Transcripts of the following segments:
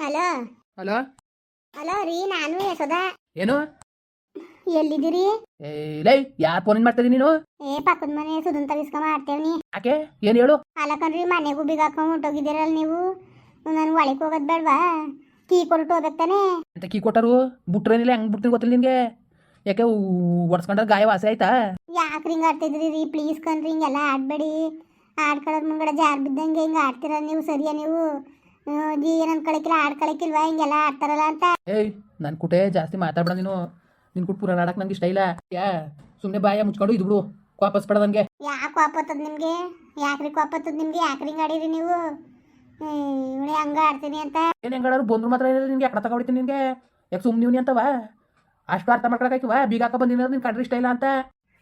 Hello? Hello? Hello ರೀ ನಾನು ಯಶೋದ ಏನು? ಎಲ್ಲಿದ್ದೀರಿ? ಲೈ ಯಾರ್ ಫೋನ್ ಮಾಡ್ತಿದೀನಿ ನೀನು? ಏ ಪಕ್ಕದ ಮನೆ ಸುಧನ್ ಬಿಸ್ಕ ಮಾಡ್ತೇವ್ನಿ ಯಾಕೆ? ಏನು ಹೇಳು? ಅಲ್ಲಕನ್ರಿ ಮನೆಗೂ ಬೀಗ ಹಾಕೊಂಡ್ ಹೊಂಟೋಗಿದ್ದೀರಲ್ಲ ನೀವು. ನನ್ ಒಳಕ್ಕೆ ಹೋಗೋದ್ ಬೇಡವಾ? ಕೀ ಕೊಟ್ಟು ಹೋಗ್ತಾನೆ ಅಂತ ಕೀ ಕೊಟ್ಟರು? ಬಿಟ್ರೇನಿಲ್ಲ ಹೆಂಗ್ ಬಿಡ್ತೀನಿ ಗೊತ್ತಿಲ್ಲ ನಿನ್ಗೆ? ಯಾಕೆ ಒಡ್ಸ್ಕೊಂಡ್ರೆ ಗಾಯ ವಾಸಿ ಆಯ್ತಾ? ಯಾಕ್ರಿ ಹಿಂಗ್ ಆಡ್ತಿದ್ರಿ ರೀ ಪ್ಲೀಸ್ ಕಣ್ರಿ ಹಿಂಗೆಲ್ಲ ಆಡ್ಬೇಡಿ. ಆಡ್ಕೊಳ್ಳೋದ್ ಮುಂಗಡ ಜಾರ್ ಬಿದ್ದಂಗೆ ಹಿಂಗೆ ಆಡ್ತೀರ ನೀವು ಸರಿಯಾ ನೀವು? ಜೀ ಏನನ್ ಕಳಕಿಲ್ಲ ಆಡ್ ಕಳಕಿಲ್ವಾ ಹಿಂಗೆಲ್ಲ ಆಡ್ತಾರಲ್ಲ ಅಂತ. ಏಯ್ ನನ್ನ ಕುಟೆ ಜಾಸ್ತಿ ಮಾತಾಡ್ಬೇಡ ನೀನು. ನಿನ್ ಕುಟ್ ಪುರಾಣ ಆಡಕ್ ನಂಗೆ ಇಷ್ಟ ಇಲ್ಲ. ಯಾ ಸುಮ್ಮನೆ ಬಾಯ ಮುಚ್ಕೊಂಡು ಇದ್ಬಿಡು ವಾಪಸ್ ಬೇಡ ನನಗೆ ಯಾಕೆ ವಾಪತ್ತದ ನಿಮ್ಗೆ? ಯಾಕ್ರಿ ವಾಪತ್ತದ ನಿಮ್ಗೆ? ಯಾಕ್ರಿ ಆಡಿರಿ ನೀವು? ಇವಳೆ ಹಂಗ ಆಡ್ತೀನಿ ಅಂತ. ಏನ್ ಹೆಂಗಾರು ಬಂದ್ರು ಮಾತ್ರ ಏನಿಲ್ಲ ನಿನ್ಗೆ ಯಾಕೆ ತಗೊಳ್ತೀನಿ ನಿನ್ಗೆ? ಯಾಕೆ ಸುಮ್ಮನೆ ಅಂತವ? ಅಷ್ಟು ಅರ್ಥ ಮಾಡ್ಕೊಳಕಾಯ್ತವಾ ಬೀಗ ಹಾಕ ಬಂದಿನ ನಿನ್ ಕಡ್ರಿ ಇಷ್ಟ ಇಲ್ಲ ಅಂತ.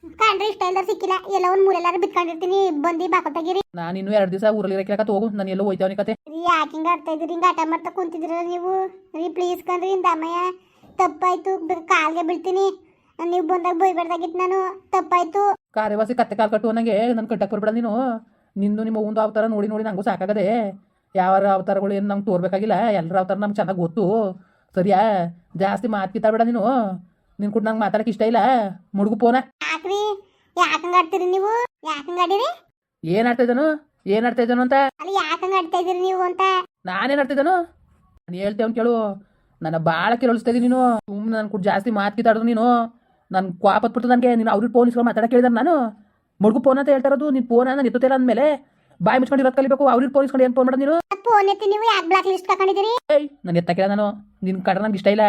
ಕಂಡ್ರೆ ಇಷ್ಟ ಇಲ್ಲ ಸಿಕ್ಕಿಲ್ಲ. ಎಲ್ಲ ಒಂದು ಮೂರೆಲ್ಲಾರು ಬಿತ್ಕೊಂಡಿರ್ತೀನಿ. ಬಂದು ಬಾಕಲ್ ತೆಗೀರಿ. ನಾನು ಇನ್ನೂ ಎರಡು ದಿವಸ ಊರಲ್ಲಿ ಇರಕ್ಕೆ ಹೋಗು. ನಾನು ಎಲ್ಲೋ ಹೋಯ್ತಾವನಿ ಕತೆ. ರೀ ಯಾಕೆ ಹಿಂಗ ಆಡ್ತಾ ಇದ್ರಿ ಹಿಂಗ ಆಟ ಮಾಡ್ತಾ ಕುಂತಿದ್ರಲ್ಲ ನೀವು? ರೀ ಪ್ಲೀಸ್ ಕಣ್ರಿ ಅಮ್ಮಯ್ಯ. ತಪ್ಪಾಯ್ತು. ಕಾಲ್ಗೆ ಬೀಳ್ತೀನಿ. ನೀವು ಬಂದಾಗ ಬೈಬೇಡ್ದಾಗಿತ್ತು ನಾನು. ತಪ್ಪಾಯ್ತು. ಕಾರ್ಯವಾಸಿ ಕತ್ತೆ ಕಾಲು ಕಟ್ಟು ನನಗೆ ನನ್ನ ಕಟ್ಟಕ್ಕೆ ಬರ್ಬೇಡ ನೀನು. ನಿಂದು ನಿಮ್ಮ ಒಂದು ಅವತಾರ ನೋಡಿ ನೋಡಿ ನಂಗೂ ಸಾಕಾಗದೆ. ಯಾವ ಅವತಾರಗಳು ಏನು ನಮ್ಗೆ ತೋರ್ಬೇಕಾಗಿಲ್ಲ. ಎಲ್ಲರ ಅವತಾರ ನಮ್ಗೆ ಚೆನ್ನಾಗಿ ಗೊತ್ತು. ಸರಿಯಾ? ಜಾಸ್ತಿ ಮಾತು ಕಿತ್ತಾಬೇಡ ನೀನು. ನಿನ್ ಕೂಡ ನಂಗೆ ಮಾತಾಡಕ್ಕೆ ಇಷ್ಟ ಇಲ್ಲ. ಮುಡುಗು ಫೋನ ಯಾಕ್ರಿ? ಯಾಕಂಗ ಆಡ್ತೀರಿ ನೀವು? ಯಾಕಂಗ ಆಡಿರಿ? ಏನ್ ಆಡ್ತಾ ಇದ್ದಾನು ಏನ್ ಆಡ್ತಾ ಇದ್ದಾನು ಅಂತ? ಅಲ್ಲಿ ಯಾಕಂಗ ಆಡ್ತಾ ಇದೀರಿ ನೀವು ಅಂತ? ನಾನೇನ್ ಆಡ್ತಾ ಇದ್ದಾನು ನಾನು ಹೇಳ್ತೇವೆ ಕೇಳು. ನನ್ನ ಭಾಳ ಕೇಳಿಸ್ತಾ ಇದ್ದೀನಿ ನೀನು. ಸುಮ್ಮನೆ ನನ್ನ ಕೂಡ ಜಾಸ್ತಿ ಮಾತು ಕಿತ್ತಾಡಿದ್ರು ನೀನು. ನನ್ನ ಕ್ವಾಪತ್ಬಿಟ್ಟು ನನಗೆ. ನೀನು ಅವ್ರಿಗೆ ಫೋನ್ ಇಸ್ಕೊಂಡು ಮಾತಾಡಕ್ಕೆ ಕೇಳಿದ ನಾನು. ಮುಡುಗು ಫೋನ್ ಅಂತ ಹೇಳ್ತಾ ಇರೋದು. ನೀನು ಫೋನ್ ನಾನು ಎತ್ತುತ್ತಿಲ್ಲ ಅಂದಮೇಲೆ ಬಾಯಿ ಮುಚ್ಕೊಂಡು ಇರೋದು ಕಲಿಬೇಕು. ಅವ್ರಿಗೆ ಫೋನ್ ಇಸ್ಕೊಂಡು ಏನು ಫೋನ್ ಮಾಡೋದು ನೀನು? ಫೋನ್ ಎತ್ತಿ ನೀವು ಯಾಕೆ ಬ್ಲಾಕ್ ಲಿಸ್ಟ್ ತಗೊಂಡಿದ್ದೀರಿ ಏಯ್ ನಾನು ಎತ್ತಕ್ಕಿಲ್ಲ ನಾನು. ನಿನ್ನ ಕಡ ನನಗೆ ಇಷ್ಟ ಇಲ್ಲ.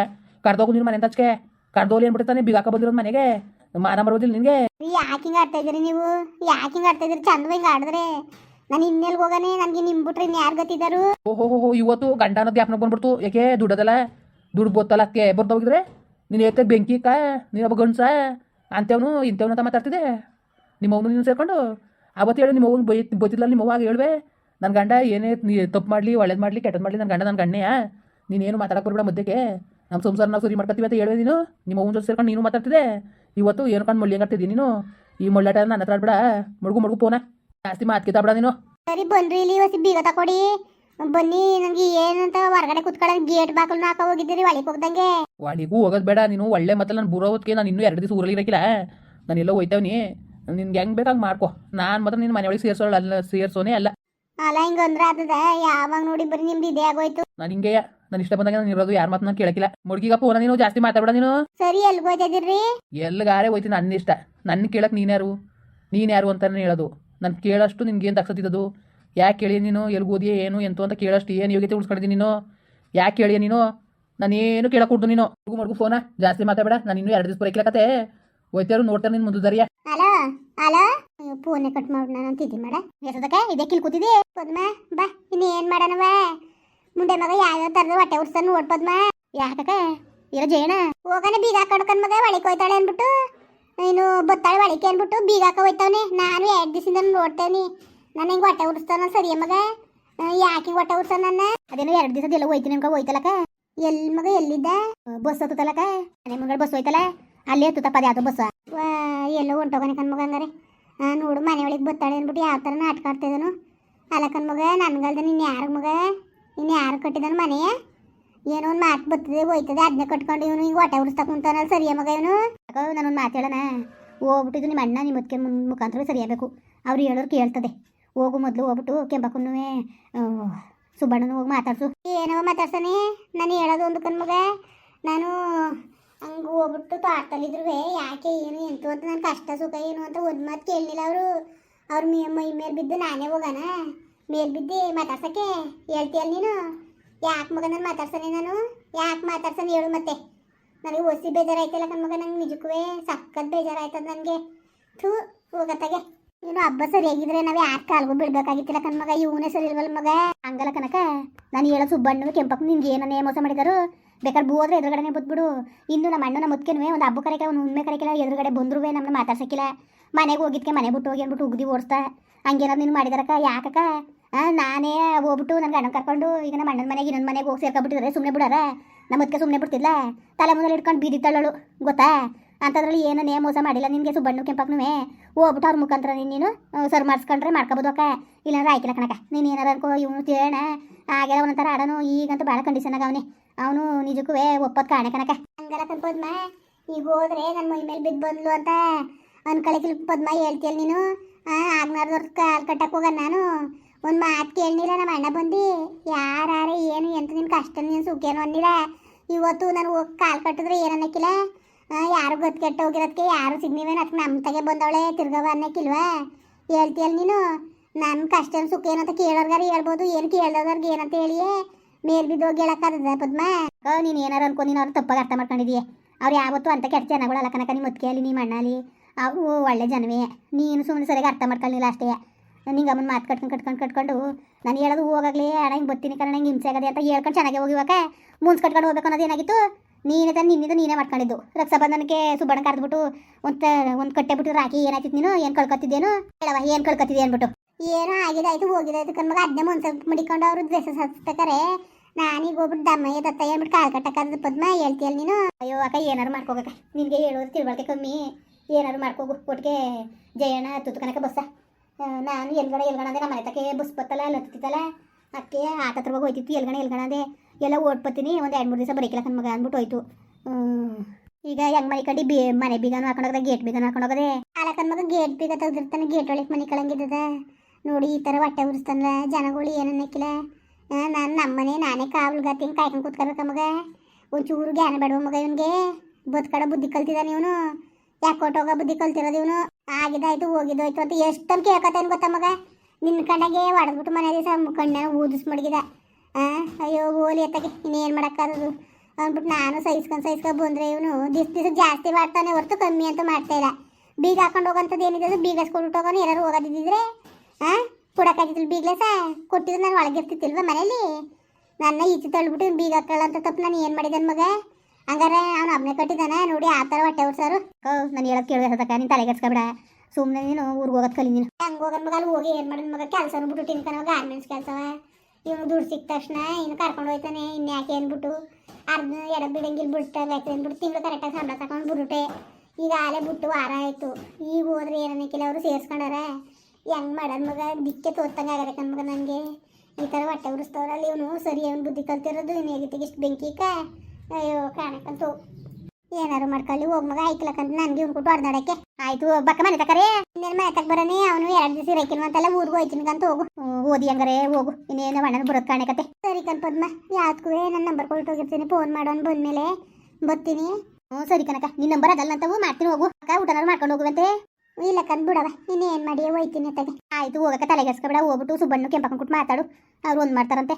ಕರ್ದೋಗು ನೀನು ಮನೆ ಹಚ್ಕೆ. ಕರ್ದೋಲಿ ಅನ್ಬಿಡ್ತಾನೆ ಬಿಗಾಕ ಬಂದಿರೋದು ಮನೆಗೆ. ಮಾನ ಬರೋದಿಲ್ಲ ನಿನಗೆ? ರೀ ಯಾಕೆ ಹಿಂಗ ಆಡ್ತಾ ಇದ್ದೀರಿ ನೀವು? ಯಾಕೆ ಹಿಂಗ ಆಡ್ತಾ ಇದ್ದೀರಿ? ಚಂದ ಹಿಂಗ ಆಡಿದ್ರೆ. ನಾನು ಇನ್ನೆಲ್ಲಿ ಹೋಗಾನೆ ನನಗೆ ನಿಮ್ ಬಿಟ್ರೆ ಇನ್ನು ಯಾರು ಗೊತ್ತಿದ್ದಾರು? ಓಹೋ ಹೋ ಇವತ್ತು ಗಂಡ ಅನ್ನೋದು ಜ್ಞಾಪನ ಬಂದ್ಬಿಡ್ತು. ಯಾಕೆ ದುಡ್ಡದಲ್ಲ ದುಡ್ಡು ಬೋತ್ತಲ್ಲ ಬರ್ತಾ ಬರ್ದೋಗಿದ್ರೆ ನೀನು ಏತ ಬೆಂಕಿ ಕಾ ನೀನೊಬ್ಬ ಗಂಡ್ಸ? ಅಂತೇವನು ಇಂಥವ್ನು ಅಂತ ಮಾತಾಡ್ತಿದ್ದೆ. ನಿಮ್ಮ ಅವನು ನೀನು ಸೇರ್ಕೊಂಡು? ಅವತ್ತು ಹೇಳಿ ನಿಮ್ಮ ಅವ್ನು ಬೈ ಬೈತಿಲ್ಲ ನಿಮ್ಮ ಅವಾಗ ಹೇಳುವೆ. ನನ್ನ ಗಂಡ ಏನೇ ನೀ ತಪ್ಪು ಮಾಡಲಿ ಒಳ್ಳೇದು ಮಾಡಲಿ ಕೆಟ್ಟದ್ದು ಮಾಡಲಿ ನನ್ನ ಗಂಡ ನನ್ನ ಗಣ್ಣೆಯ ನೀನೇನು ಮಾತಾಡಕ್ಕೆ ಬರ್ಬೇಡ ಮಧ್ಯಕ್ಕೆ. ನಮ್ಮ ಸಂಸಾರ ನಾವು ಸರಿ ಮಾಡ್ಕೊತೀವಿ ಅಂತ ಹೇಳುವೆ ನೀನು. ನಿಮ್ಮ ಅವ್ನ ಜೊತೆ ಸೇರ್ಕೊಂಡು ನೀನು ಮಾತಾಡ್ತಿದ್ದೆ. ಇವತ್ತು ಏನು ಕಂಡು ಮುಳ್ಳಿ ನೀನು? ಈ ಮುಳ್ಳಾಟ ನನ್ನ ಹತ್ರ ಆಡ್ಬೇಡ ಮುಳುಗು ಮುಳುಗು ಪೋನ. ಜಾಸ್ತಿ ಮಾತು ಬಿಡ ನೀನು. ಸರಿ ಬನ್ರಿ ಇಲ್ಲಿ ಹೊಸ ಬೀಗ ತಕೊಡಿ. ಬನ್ನಿ ನನಗೆ ಏನಂತ ಹೊರಗಡೆ ಕುತ್ಕೊಳ್ಳೋದು ಗೇಟ್ ಬಾಕಲ್ನ ಹಾಕ ಹೋಗಿದ್ದೀರಿ ಒಳಗೆ ಹೋಗ್ದಂಗೆ. ವಾಡಿಗೂ ಹೋಗೋದು ಬೇಡ ನೀನು. ಒಳ್ಳೆ ಮತ್ತೆ ನಾನು ಬುರ ಹೊತ್ತಿಗೆ ನಾನು ಇನ್ನೂ ಎರಡು ದಿವಸ ಊರಲ್ಲಿ ಇರಕ್ಕಿಲ್ಲ ನಾನೆಲ್ಲ ಹೋಯ್ತಾವ್ನಿ ನಿನ್ಗೆ ಹೆಂಗೆ ಬೇಕಾಗಿ ಮಾಡ್ಕೊ. ನಾನು ಮಾತ್ರ ನಿನ್ನ ಮನೆಯೊಳಗೆ ಸೇರ್ಸೋಲ್ಲ ಅಲ್ಲ ಸೇರ್ಸೋನೇ ಅಲ್ಲ. ಅಲ್ಲ ಹಿಂಗ ಅಂದ್ರೆ ಆತದ ಯಾವಾಗ ನೋಡಿ ಬರೀ ನಿಮ್ದು ಇದೇ ಆಗೋಯ್ತು. ನಾನು ಹಿಂಗೆ ನಾನು ಇಷ್ಟ ಬಂದಾಗ ನಾನು ಇರೋದು ಯಾರ ನಾನು ಕೇಳಕ್ಕಿಲ್ಲ. ಮುಡ್ಗಿಗ ಫೋನ ನೀನು ಜಾಸ್ತಿ ಮಾತಾಡಬೇಡ ನೀನು. ಸರಿ ಎಲ್ಲ ಎಲ್ಲಿಗಾರೆ ಹೋಯ್ತೀನಿ ನನ್ನ ಇಷ್ಟ. ನನ್ನ ಕೇಳಕ್ಕೆ ನೀನ್ಯಾರು ನೀನು ಯಾರು ಅಂತಾನೆ ಹೇಳೋದು. ನಾನು ಕೇಳಷ್ಟು ನಿನ್ಗೇನು ತಗ್ಸತ್ತಿದ್ದು? ಯಾಕೆ ಕೇಳಿ ನೀನು? ಎಲ್ಲಿ ಓದಿಯೇ ಏನು? ಎಂತು ಅಂತ ಕೇಳಷ್ಟು ಏನು ಯೋಗ್ಯತೆ ಉಳಿಸ್ಕೊಂಡಿದ್ದೀನಿ ನೀನು? ಯಾಕೆ ಕೇಳಿಯ ನೀನು? ನಾನು ನಾನೇನು ಕೇಳக்கூಡ್ದು ನೀನು? ಮಗು ಮಡ್ಗು ಫೋನ? ಜಾಸ್ತಿ ಮಾತಾಡಬೇಡ. ನಾನು ಇನ್ನು ಎರಡು ದಿವಸ ಬರೋಕ್ಕಿಲ್ಲಕತ್ತೆ ಹೋಯ್ತಾರು ನೋಡ್ತಾರೆ ನಿನ್ ಮುಂದೆ ದರಿಯಾ ಅಲೋ ಅಲೋ? ಫೋನೇ ಕಟ್ ಮಾಡಿ ನಾನು ಅಂತಿದ್ದಿ ಮೇಡ. ಎಸದಕ್ಕೆ ಕೂತಿದ್ದಿ? ಪದ್ಮ ಬಾ ಇನ್ನೇನ್ ಏನ್ ಮುಂದೆ ಮಗ ಯಾವ್ಯಾವ ತರದ ಹೊಟ್ಟೆ ಉಡ್ಸ್ತಾನ ನೋಡ್ ಪದ್ಮ ಯಾಕಕ್ಕ? ಇರೋ ಜೇಣ ಹೋಗನೆ ಬೀಗ ಕಡ್ಕೊಂಡ್ ಮಗ ಒಳಿಕ್ ಹೋಯ್ತಾಳೆ ಅನ್ಬಿಟ್ಟು ನೀನು ಬತ್ತಾಳೆ ಒಳಿಕೆ ಅನ್ಬಿಟ್ಟು ಬೀಗ ಹಾಕ ಹೋಯ್ತಾವನೆ. ನಾನು ಎರಡು ದಿವಸದಿಂದ ನೋಡ್ತೇವ್ನಿ. ನಾನು ಹಿಂಗೆ ಹೊಟ್ಟೆ ಉಡ್ಸ್ತಾನ ಸರಿಯ ಮಗ? ಯಾಕೆ ಹೊಟ್ಟೆ ಉಡ್ಸ್ತಾನ ನನ್ನ? ಅದೇನೋ ಎರಡು ದಿವಸದ ಎಲ್ಲ ಹೋಯ್ತೀನಿ ಅನ್ಕೊ ಹೋಯ್ತಲಕ ಎಲ್ಲಿ ಮಗ ಎಲ್ಲಿದ್ದ? ಬಸ್ ಹತ್ತಲಕ ಮನೆ ಮಗಳು ಬಸ್ ಹೋಯ್ತಲ್ಲ? ಅಲ್ಲಿ ಹತ್ತುತ್ತಪ್ಪ ಅದು ಬಸ್. ಎಲ್ಲೋ ಹೊಂಟೋಗನೆ ಕಣ್ಮಗ ಹಂಗಾರೆ. ನೋಡು ಮನೆ ಒಳಗೆ ಬತ್ತಾಳೆ ಅಂದ್ಬಿಟ್ಟು ಯಾವ ಥರ ನಾಟಕ ಆಡ್ತಿದ್ದಾನು ಅಲ್ಲ ಕಣ್ಮಗ ನನ್ಗಲ್ದ ನೀನು ಯಾರ ಮಗ? ಇನ್ನು ಯಾರು ಕಟ್ಟಿದನು ಮನೆ? ಏನೋ ಒಂದು ಮಾತು ಬರ್ತದೆ ಹೋಯ್ತದೆ. ಅದನ್ನ ಕಟ್ಕೊಂಡು ಇವನು ಈಗ ಹೊಟ್ಟೆ ಉರಿಸ್ತಾ ಕುಂತಾನಲ್ಲ, ಸರಿಯ ಮಗ ಇವನು? ನಾನೊಂದು ಮಾತು ಹೇಳೋಣ. ಹೋಗ್ಬಿಟ್ಟಿದ್ದು ನಿಮ್ಮ ಅಣ್ಣ, ನಿಮ್ಮ ಅದಕ್ಕೆ ಮುಖಾಂತರ ಸರಿಯಾಗಬೇಕು. ಅವ್ರು ಹೇಳೋರು ಕೇಳ್ತದೆ. ಹೋಗು ಮೊದಲು ಹೋಗ್ಬಿಟ್ಟು ಕೆಂಪಕ್ಕೂ ಸುಬ್ಬಣ್ಣನ ಹೋಗಿ ಮಾತಾಡ್ಸು. ಏನೋ ಮಾತಾಡ್ಸಾನೆ ನಾನು ಹೇಳೋದು ಒಂದು ಕಣ್ಮಗ ನಾನು ಹಂಗೆ ಹೋಗ್ಬಿಟ್ಟು ತೋಟದಲ್ಲಿದ್ರು ಯಾಕೆ, ಏನು, ಎಂತು ಅಂತ. ನನ್ನ ಕಷ್ಟ, ಸುಖ, ಏನು ಅಂತ ಒಂದು ಮಾತು ಕೇಳಲಿಲ್ಲ ಅವರು. ಅವ್ರ ಮೈ ಮೇಲೆ ಬಿದ್ದು ನಾನೇ ಹೋಗೋಣ. ಮೇಲೆ ಬಿದ್ದಿ ಮಾತಾಡ್ಸಕ್ಕೆ ಹೇಳ್ತೀಯಲ್ಲ ನೀನು? ಯಾಕೆ ಮಗ ನಾನು ಮಾತಾಡ್ಸಾನೆ ನಾನು? ಯಾಕೆ ಮಾತಾಡ್ಸನೆ ಹೇಳು ಮತ್ತೆ. ನನಗೆ ಒಸಿ ಬೇಜಾರಾಯ್ತಲ್ಲ ಕಣ್ಮಗ ನಂಗೆ ನಿಜಕ್ಕೂ ಸಖತ್ ಬೇಜಾರಾಯ್ತದ ನನಗೆ. ಥೂ ಹೋಗತ್ತಾಗೆ ನೀನು ಹಬ್ಬ ಸರಿಯಾಗಿದ್ರೆ ನಾವು ಯಾಕೆ ಕಾಲ್ಗೂ ಬಿಡ್ಬೇಕಾಗಿತ್ತಿಲ್ಲ ಕಣ್ಮಗ ಇವನೇ ಸರಿ ಇಲ್ವಲ್ಲ ಮಗ. ಹಂಗಲ್ಲ ಕನಕ ನಾನು ಹೇಳೋ ಸುಬ್ಬಣ್ಣು ಕೆಂಪಕ್ಕೆ ನಿಂಗೆ ಏನನ್ನೇ ಮೋಸ ಮಾಡಿದಾರು? ಬೇಕಾದ್ರೆ ಬೂ ಹೋದ್ರೆ ಎದುರುಗಡೆನೇ ಬದ್ಬಿಡು. ಇನ್ನು ನಮ್ಮ ಅಣ್ಣನ ಮುತ್ಕೆನೂ ಒಂದು ಹಬ್ಬ ಕರೆಕೆ ಒಂದು ಉಣ್ಮೆ ಕರೆಕಿಲ್ಲ ಎದುರುಗಡೆ ಬಂದ್ರು ನಮ್ಮನ್ನ ಮಾತಾಡ್ಸಕ್ಕಿಲ್ಲ. ಮನೆಗೆ ಹೋಗಿದ್ಕೆ ಮನೆ ಬಿಟ್ಟು ಹೋಗಿ ಅಂದ್ಬಿಟ್ಟು ಉಗ್ದಿ ಓಡಿಸ್ತಾ. ಹಂಗೇನಾದ್ರು ನೀನು ಮಾಡಿದಾರಕ್ಕ? ಯಾಕಕ್ಕ? ನಾನೇ ಹೋಗ್ಬಿಟ್ಟು ನನ್ನ ಗಂಡನ ಕರ್ಕೊಂಡು ಈಗ ನಮ್ಮ ಅಣ್ಣನ ಮನೆಗೆ ಇನ್ನೊಂದು ಮನೆಗೆ ಹೋಗಿ ಸೇರ್ಕೊಬಿಟ್ಟಿದ್ರೆ ಸುಮ್ಮನೆ ಬಿಡಾರ? ನಮ್ಮ ಅದಕ್ಕೆ ಸುಮ್ಮನೆ ಬಿಡ್ತಿಲ್ಲ ತಲೆ ಮುಂದೆ ಇಟ್ಕೊಂಡು ಬೀದಿ ತಳ್ಳೋಳು ಗೊತ್ತಾ ಅಂಥದ್ರಲ್ಲಿ ಏನನ್ನೇ ಮೋಸ ಮಾಡಿಲ್ಲ, ನಿನಗೆ ಸುಬ್ಬಣ್ಣು ಕೆಂಪಕ್ಕೂ ಹೋಗ್ಬಿಟ್ಟು ಅವ್ರ ಮುಖಾಂತರ ನೀನು ನೀನು ಸರ್ ಮಾಡಿಸ್ಕೊಂಡ್ರೆ ಮಾಡ್ಕೊಬೋದು ಅಕ್ಕ. ಇಲ್ಲಾಂದ್ರೆ ಆಯ್ಕಿಲ್ಲ ಕಣಕ ನೀನು ಏನಾರ ಅನ್ಕೋ, ಇವನು ತಿಳೋಣ ಆಗೆಲ್ಲ ಒಂಥರ ಆಡೋನು ಈಗಂತೂ ಭಾಳ ಕಂಡೀಷನ್ ಆಗ ಅವನೇ. ಅವನು ನಿಜಕ್ಕೂ ಒಪ್ಪೋದು ಕಾಣೆ ಕಣಕ ಹಂಗಾರ ಕನ್ಪದ್ಮ ಈಗ ಹೋದ್ರೆ ನನ್ನ ಮೈ ಮೇಲೆ ಬಿದ್ದು ಬಂದ್ಲು ಅಂತ ಅನ್ಕೊಳಕಿಲ್ ಪದ್ಮ ಹೇಳ್ತೀಯಲ್ಲ ನೀನು? ಆಗ್ನಾರ್ದವ್ರ ಕಾಲ್ ಕಟ್ಟಕ್ಕೆ ಹೋಗ ನಾನು. ಒಂದು ಮಾತು ಕೇಳಿಲ್ಲ ನಮ್ಮ ಅಣ್ಣ ಬಂದು. ಯಾರು ಏನು, ಎಂತ ನಿನ್ ಕಷ್ಟ ನೀನು ಸುಖೇನು ಅಂದಿಲ್ಲ. ಇವತ್ತು ನಾನು ಹೋಗಿ ಕಾಲ್ ಕಟ್ಟಿದ್ರೆ ಅನ್ನಕ್ಕಿಲ್ಲ ಯಾರು ಗೊತ್ತು ಕೆಟ್ಟ ಹೋಗಿರೋದಕ್ಕೆ ಯಾರು ಸಿಗ್ನಿವೇನು ಅದಕ್ಕೆ ನಮ್ಮ ತಗೆ ಬಂದವಳೆ, ತಿರ್ಗವ ಅನ್ನಕ್ಕಿಲ್ವಾ ಹೇಳ್ತೀಯಲ್ಲ ನೀನು? ನನ್ನ ಕಷ್ಟ ಸುಖ ಏನು ಅಂತ ಕೇಳೋರ್ಗಾರ ಹೇಳ್ಬೋದು, ಏನು ಕೇಳ್ದವ್ರಿಗೆ ಏನಂತ ಹೇಳಿಯೇ? ಮೇಲ್ ಬಿದ್ದು ಹೋಗಿ ಹೇಳಕ್ಕಾಗದ ಪದ್ಮ? ಓ ನೀನು ಏನಾರು ಅನ್ಕೊ ಅವ್ರು ತಪ್ಪಾಗಿ ಅರ್ಥ ಮಾಡ್ಕೊಂಡಿದೀಯ. ಅವ್ರು ಯಾವತ್ತೂ ಅಂತ ಕೆಟ್ಟ ಜನಗಳಲ್ಲ ಕನಕ ನಿಮ್ಮ ಮುತ್ಕೆಯಲ್ಲಿ ನಿಮ್ಮ ಅಣ್ಣಲ್ಲಿ ಅವರು ಒಳ್ಳೆ ಜನವೇ. ನೀನು ಸುಮ್ಮನೆ ಸರಿಯಾಗಿ ಅರ್ಥ ಮಾಡ್ಕೊಳ್ಳಿಲ್ಲ ಅಷ್ಟೇ. ನಿಂಗೆ ಅಮ್ಮನ ಮಾತು ಕಟ್ಕೊಂಡು ಕಟ್ಕೊಂಡು ಕಟ್ಕೊಂಡು ನಾನು ಹೇಳೋದು ಹೋಗಾಗ್ಲೇ ಅಣ್ಣ ಹಿಂಗೆ ಬರ್ತೀನಿ ಕಣ ಹಿಂಗೆ ಹಿಂಸೆ ಆಗದೆ ಅಂತ ಹೇಳ್ಕೊಂಡು ಚೆನ್ನಾಗಿ ಹೋಗಿವಾಗ ಮುನ್ಸ್ ಕಟ್ಕೊಂಡು ಹೋಗ್ಬೇಕು ಅನ್ನೋದು ಏನಾಗಿತ್ತು? ನೀನೇ ತಾನು ನಿನ್ನಿಂದ ನೀನೇ ಮಾಡ್ಕೊಂಡಿದ್ದು. ರಕ್ಷಾಬಂಧನಕ್ಕೆ ಸುಬ್ಬಣ್ಣ ಕರೆದ್ಬಿಟ್ಟು ಒಂದು ಒಂದು ಕಟ್ಟೆ ಬಿಟ್ಟು ರಾಕಿ ಏನಾಯ್ತಿತ್ತು ನೀನು? ಏನು ಕಳ್ಕೊತಿದ್ದೇನು? ಹೇಳವ ಏನು ಕಳ್ಕೊತಿದ್ದೆ ಅಂದ್ಬಿಟ್ಟು. ಏನೋ ಆಗಿದಾಯ್ತು ಹೋಗಿದಾಯ್ತು ಕಣ್ಮಗ ಅದನ್ನೇ ಮುನ್ಸ ಮಡಿಕೊಂಡು ಅವರು ಡ್ರೆಸ್ ಹಚ್ಬೇಕಾರೆ ನಾನೀಗ ಹೋಗ್ಬಿಟ್ಟು ದಮ್ಮಯ್ಯ ದತ್ತ ಏನ್ಬಿಟ್ಟು ಕಾಲ್ ಕಟ್ಟಕ್ಕದ ಪದ್ಮ ಹೇಳ್ತೀಯಲ್ಲ ನೀನು? ಅಯ್ಯೋ ಅಕ್ಕ ಏನಾರು ಮಾಡ್ಕೋಬೇಕ ನಿನಗೆ ಹೇಳೋದು ತಿಳುವಳಿಕೆ ಕಮ್ಮಿ. ಏನಾರು ಮಾಡ್ಕೋಗು. ಒಟ್ಟಿಗೆ ಜಯಣ್ಣ ತುತ್ಕನಕ ಬಸ್ಸ. ಆ, ನಾನು ಎಲ್ಗಡೆ ಎಲ್ಗಣ ಅಂದ್ರೆ ನಮ್ಮ ಮನೆ ತಕ್ಕೆ ಬಸ್ ಬತ್ತಲ್ಲ ಲತ್ತಿತ್ತಲ್ಲ ಅದಕ್ಕೆ ಆಟ ಹತ್ರ ಹೋಗ್ತಿತ್ತು ಎಲ್ಗಣ ಎಲ್ಗಣ ಅದೇ. ಎಲ್ಲ ಓಡ್ಪತ್ತೀನಿ ಒಂದು ಎರಡು ಮೂರು ದಿವಸ ಬರೀಕಿಲ್ಲ ಕಣ್ಮಗ ಅಂದ್ಬಿಟ್ಟು ಹೋಯ್ತು. ಈಗ ಹೆಂಗ್ ಮನೆ ಕಡೆ ಬಿ, ಮನೆ ಬೀಗನು ಹಾಕೊಂಡೋಗದ ಗೇಟ್ ಬೀಗನು ಹಾಕೊಂಡೋಗದೆ ಅಲ್ಲ ಕಣ್ಮಗ ಗೇಟ್ ಬೀಗ ತೆಗ್ದಿರ್ತಾನೆ ಗೇಟ್ ಒಳಗೆ ಮನೆ ಕಳಂಗಿದ್ದದ. ನೋಡಿ ಈ ಥರ ಹೊಟ್ಟೆ ಉರಿಸ್ತಾನಲ್ಲ, ಜನಗಳು ಏನನ್ನಕ್ಕಿಲ್ಲ ನಾನು ನಮ್ಮನೆ ನಾನೇ ಕಾವಲ್ಗಾತಿ ಹಿಂಗೆ ಕಾಯ್ಕೊಂಡು ಕೂತ್ಕೋಬೇಕ ಮಗ. ಒಂಚೂರು ಜ್ಞಾನ ಬೇಡವ ಮಗ ಇವನಿಗೆ. ಬದುಕಡ ಬುದ್ಧಿ ಕಲ್ತಿದ್ದಾನೆ ಇವನು. ಯಾಕೆ ಹೊಟ್ಟೋಗ ಬುದ್ಧಿ ಕಲ್ತಿರೋದು ಇವನು? ಆಗಿದಾಯ್ತು ಹೋಗಿದ್ದೋಯ್ತು ಅಂತ ಎಷ್ಟೊಂದು ಕೇಳ್ಕೊತಾನೆ ಗೊತ್ತ ಮಗ? ನಿನ್ನ ಕಣ್ಣಾಗೆ ಹೊಡೆದ್ಬಿಟ್ಟು ಮನೆ ದಿವಸ ಕಣ್ಣನ್ನ ಊದಿಸ್ ಮಡಗಿದ ಅಯ್ಯೋ ಓಲಿ ಎತ್ತಾಗೆ ಇನ್ನೇನು ಮಾಡೋಕ್ಕಾಗದು ಅಂದ್ಬಿಟ್ಟು ನಾನು ಸಹಿಸ್ಕೊಂಡು ಸಹಿಸ್ಕೊಂಡು ಬಂದರೆ ಇವನು ದಿಸ್ ದಿವಸ ಜಾಸ್ತಿ ಮಾಡ್ತಾನೆ ಹೊರತು ಕಮ್ಮಿ ಅಂತ ಮಾಡ್ತಾ ಇಲ್ಲ. ಬೀಗ ಹಾಕೊಂಡು ಹೋಗೋಂಥದ್ದು ಏನಿದೆ ಬೀಗ ಕೊಟ್ಬಿಟ್ಟು ಹೋಗೋನು ಎಲ್ಲರೂ ಹೋಗೋದಿದ್ದಿದ್ರೆ? ಹಾಂ ಕೊಡೋಕ್ಕಾಗಿದ್ದಿಲ್ಲ ಸಹ ಕೊಟ್ಟಿದ್ದು ನಾನು ಒಳಗಿರ್ತಿತ್ತಿಲ್ವ ಮನೇಲಿ? ನನ್ನ ಈಚೆ ತಳ್ಳಿಬಿಟ್ಟು ಬೀಗ ಬೀಗ ಅಂತ ತಪ್ಪು ನಾನು ಏನು ಮಾಡಿದ್ದೇನೆ ಮಗ? ಹಂಗಾರೆ ಅವ್ನು ಅಬ್ನೇ ಕಟ್ಟಿದ್ದಾನೆ, ನೋಡಿ ಆ ಥರ ಹೊಟ್ಟೆ ಓ ನಾನು ಹೇಳೋದು ಸತಕ ನೀನು ತಲೆ ಕೆಡ್ಸ್ಕೊಬೇಡ. ಸುಮ್ಮನೆ ನೀನು ಊರಿಗೆ ಹೋಗೋದು ಕಲಿ ನೀನು. ಹಂಗೆ ಹೋಗೋದು ಮಗ ಹೋಗಿ ಏನು ಮಾಡಿದ ಮಗ ಕೆಲಸ ಬಿಟ್ಟು ತಿನ್ಕನವ ಗಾರ್ಮೆಂಟ್ಸ್ ಕೆಲಸವ. ಇವನು ದುಡ್ಡು ಸಿಕ್ಕ ತಕ್ಷಣ ಇನ್ನು ಕರ್ಕೊಂಡು ಹೋಯ್ತಾನೆ ಇನ್ನು ಯಾಕೆ ಅಂದ್ಬಿಟ್ಟು ಅರ್ಧ ಎಡ ಬಿಡಂಗಿಲ್ಲ ಬಿಟ್ಟು ಬೇಕು ಅಂದ್ಬಿಟ್ಟು ತಿಂಗಳು ಕರೆಕ್ಟಾಗಿ ಸಂಬಳ ತಗೊಂಡು ಬಿಡುತ್ತೆ ಈಗ ಆಲೆ ಬಿಟ್ಟು ವಾರ ಆಯಿತು. ಈಗ ಹೋದ್ರೆ ಏನಕ್ಕಿಲ್ಲ ಅವರು ಸೇರಿಸ್ಕೊಂಡಾರ? ಹೆಂಗೆ ಮಾಡೋದು ಮಗ, ದಿಕ್ಕೆ ತೋರ್ತಂಗೆ ಆಗದೆ ಕಣ್ಮಗ ನನಗೆ ಈ ಥರ ಹೊಟ್ಟೆ ಉರಿಸ್ತವ್ರಲ್ಲಿ ಇವನು ಸರಿ, ಅವ್ನು ಬುದ್ಧಿ ಕಲ್ತಿರೋದು ಇನ್ನು ಹೇಗಿತ್ತಿಗೆ ಇಷ್ಟು ಬೆಂಕಿಕ ಅಯ್ಯೋ, ಕಾಣಕ್ಕಂತೂ. ಏನಾರು ಮಾಡ್ಕೊಳ್ಳಿ, ಹೋಗ್ ಮಗ ಆಯ್ಕಲಕ್ಕಂತ ನನ್ಗೆ ಇವ್ನು ಕೊಟ್ಟು ಹೊಡೆದಾಡಕ್ಕೆ ಆಯ್ತು, ಬಕ್ಕ ಮನೆ ತಕರೆ. ಇನ್ನೇನು ಮನೆ ತಕ ಬರನೇ, ಅವನು ಎರಡು ದಿವಸ ಇರಕಿಲ್ವ ಅಂತೆಲ್ಲ, ಊರಿಗೆ ಹೋಯ್ತೀನಿ ಅಂತ ಹೋಗು. ಓದಿ ಹಂಗಾರೆ, ಹೋಗು. ಇನ್ನೇನು ಅಣ್ಣನ ಬರೋದು ಕಾಣಕತ್ತೆ. ಸರಿ ಕಣ್ ಪದ್ಮ ಯಾವ್ದಕ್ಕೂ ನನ್ನ ನಂಬರ್ ಕೊಟ್ಟು ಹೋಗಿರ್ತೀನಿ ಫೋನ್ ಮಾಡೋನ್ ಬಂದ್ಮೇಲೆ. ಬರ್ತೀನಿ. ಹ್ಞೂ ಸರಿ ಕನಕ ನಿನ್ನ ನಂಬರ್ ಅದಲ್ಲ ಅಂತವು ಮಾಡ್ತೀನಿ, ಹೋಗು. ಅಕ್ಕ ಊಟನಾರು ಮಾಡ್ಕೊಂಡು ಹೋಗುವಂತೆ ಇಲ್ಲ ಕಂದ್ ಬಿಡವ, ಇನ್ನೇನು ಮಾಡಿ, ಹೋಯ್ತೀನಿ ಅತ್ತಾಗೆ. ಆಯ್ತು, ಹೋಗಕ್ಕ ತಲೆಗೆಸ್ಕೊಬೇಡ ಹೋಗ್ಬಿಟ್ಟು ಸುಬ್ಬಣ್ಣು ಕೆಂಪಕ್ಕ ಕೊಟ್ಟು ಮಾತಾಡು. ಅವ್ರು ಒಂದು ಮಾಡ್ತಾರಂತೆ.